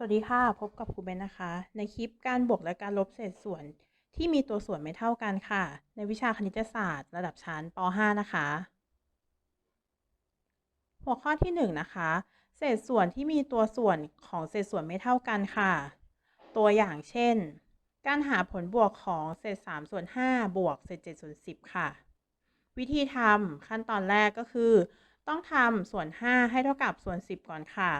สวัสดีค่ะ พบกับครูเบนนะคะ ในคลิปการบวกและการลบเศษส่วนที่มีตัวส่วนไม่เท่ากันค่ะ ในวิชาคณิตศาสตร์ระดับชั้นป .5 นะคะ หัวข้อที่1นะคะ เศษส่วนที่มีตัวส่วนของเศษส่วนไม่เท่ากันค่ะ ตัวอย่างเช่น การหาผลบวกของเศษ3ส่วน5บวกเศษ7ส่วน10 ค่ะ วิธีทำขั้นตอนแรกก็คือ ต้องทำส่วน 5 ให้เท่ากับส่วน 10 ก่อนค่ะ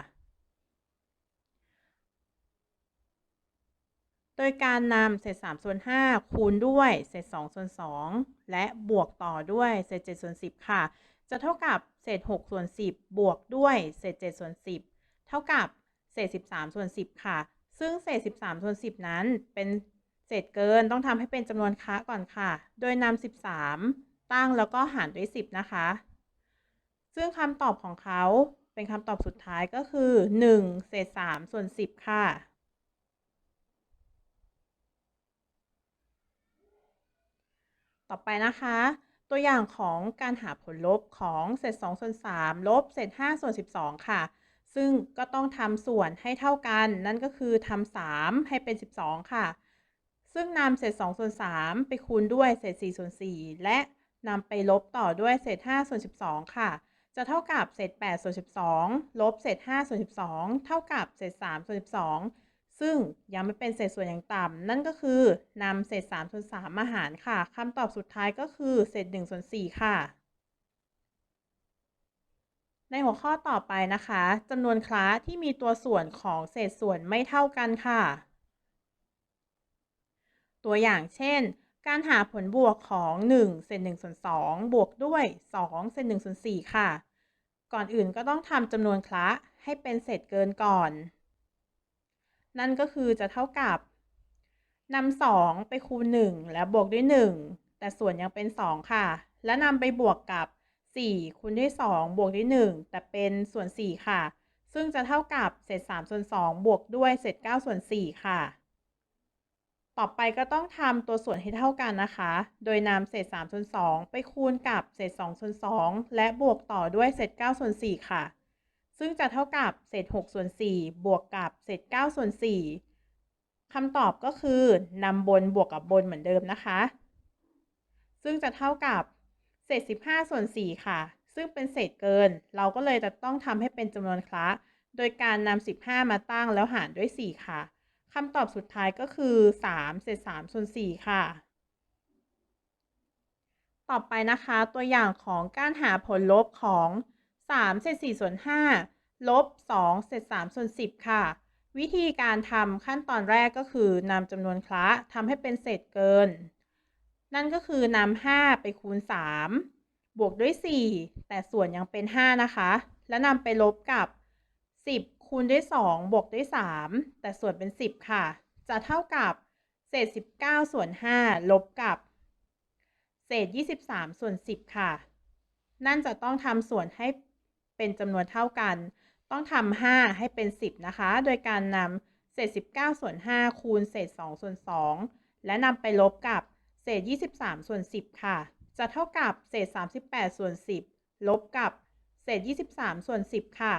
โดยการนำเศษ3ส่วน5คูณด้วยเศษ2ส่วน2และบวกต่อด้วยเศษ7ส่วน10 ค่ะ จะเท่ากับเศษ6ส่วน10 บวกด้วยเศษ7ส่วน10 เท่ากับเศษ13ส่วน10 ค่ะ ซึ่งเศษ13ส่วน10 นั้นเป็นเศษเกินต้องทำให้เป็นจำนวนค้าก่อนค่ะ โดยนำ13 ตั้งแล้วก็หารด้วย 10 นะคะ ซึ่งคำตอบของเขาเป็นคำตอบสุดท้ายก็คือ 1 เศษ3ส่วน10 ค่ะ ต่อไปนะคะ ตัวอย่างของการหาผลลบของเศษ2ส่วน3ลบเศษ5ส่วน12 ค่ะ ซึ่งก็ต้องทำส่วนให้เท่ากัน นั่นก็คือทำ3ให้เป็น 12 ค่ะ ซึ่งนำเศษ2ส่วน3ไปคูณด้วยเศษ4ส่วน4และนำไปลบต่อด้วยเศษ5ส่วน12 ค่ะ จะเท่ากับเศษ8ส่วน12 ลบเศษ5ส่วน12 เท่ากับเศษ3ส่วน12 ซึ่งยังไม่เป็นเศษส่วนอย่างต่ำนั่นก็คือนำเศษ3ส่วน3มาหารค่ะคำตอบสุดท้ายก็คือเศษ1ส่วน4ค่ะ ในหัวข้อต่อไปนะคะจำนวนคล้าที่มีตัวส่วนของเศษส่วนไม่เท่ากันค่ะ ตัวอย่างเช่น การหาผลบวกของ1เศษ1ส่วน2บวกด้วย2เศษ1ส่วน4ค่ะ ก่อนอื่นก็ต้องทำจำนวนคล้าให้เป็นเศษเกินก่อน นั่นก็คือจะเท่ากับนำ2ไปคูณ 1 แล้วบวกด้วย 1 แต่ส่วนยังเป็น 2 ค่ะ และนำไปบวกกับ 4คูณด้วย 2 บวกด้วย 1 แต่เป็นส่วน 4 ค่ะ ซึ่งจะเท่ากับเศษ3ส่วน 2 บวกด้วยเศษ9ส่วน 4 ค่ะ ต่อไปก็ต้องทำตัวส่วนให้เท่ากันนะคะ โดยนำเศษ3ส่วน 2 ไปคูณกับเศษ2ส่วน 2 และบวกต่อด้วยเศษ9ส่วน 4 ค่ะ ซึ่งจะเท่ากับเศษ6ส่วน4บวกกับเศษ9ส่วน4คำตอบก็คือนำบนบวกกับบนเหมือนเดิมนะคะ ซึ่งจะเท่ากับเศษ15ส่วน4ค่ะ ซึ่งเป็นเศษเกิน เราก็เลยจะต้องทำให้เป็นจำนวนคละ โดยการนำ15 มาตั้งแล้วหารด้วย 4 ค่ะคำตอบสุดท้ายก็คือ 3 เศษ3ส่วน4ค่ะ ต่อไปนะคะตัวอย่างของการหาผลลบของ 3 เศษ 4 ส่วน 5 ลบ 2 เศษ 3 ส่วน 10 ค่ะ วิธีการทำขั้นตอนแรกก็คือนำจำนวนคละทำให้เป็นเศษเกิน นั่นก็คือนำ5ไปคูณ 3 บวกด้วย 4 แต่ส่วนยังเป็น 5 นะคะ แล้วนำไปลบกับ 10 คูณด้วย 2 บวกด้วย 3 แต่ส่วนเป็น 10 ค่ะ จะเท่ากับเศษ 19 ส่วน 5 ลบกับ เศษ 23 ส่วน 10 ค่ะ นั่นจะต้องทำส่วนให้ เป็นจำนวนเท่ากัน ต้องทำ5ให้เป็น 10 นะคะ โดยการนำเศษ 19 ส่วน 5 คูณเศษ 2 ส่วน 2 และนำไปลบกับเศษ 23 ส่วน 10 ค่ะ จะเท่ากับเศษ 38 ส่วน 10 ลบกับเศษ 23 ส่วน 10 ค่ะ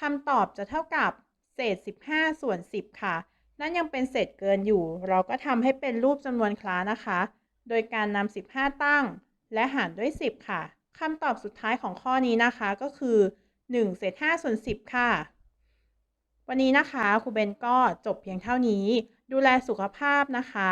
คำตอบจะเท่ากับเศษ 15 ส่วน 10 ค่ะ นั่นยังเป็นเศษเกินอยู่ เราก็ทำให้เป็นรูปจำนวนคล้านะคะ โดยการนำ15 ตั้ง และหารด้วย 10 ค่ะ คำตอบสุดท้ายของข้อนี้นะคะก็คือ1เศษ5ส่วน10 ค่ะ วันนี้นะคะครูเบนก็จบเพียงเท่านี้ ดูแลสุขภาพนะคะ